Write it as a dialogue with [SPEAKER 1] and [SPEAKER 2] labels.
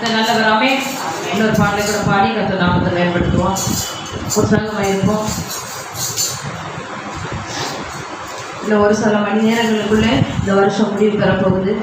[SPEAKER 1] நல்லவராமே. இன்னொரு பாடலை கூட பாடி கத்த நாமத்தை மேம்படுத்துவோம். உற்சாகமாக இருப்போம். இன்னும் ஒரு சில மணி நேரங்களுக்குள்ளே இந்த வருஷம் முடிவு பெறப்போகுது.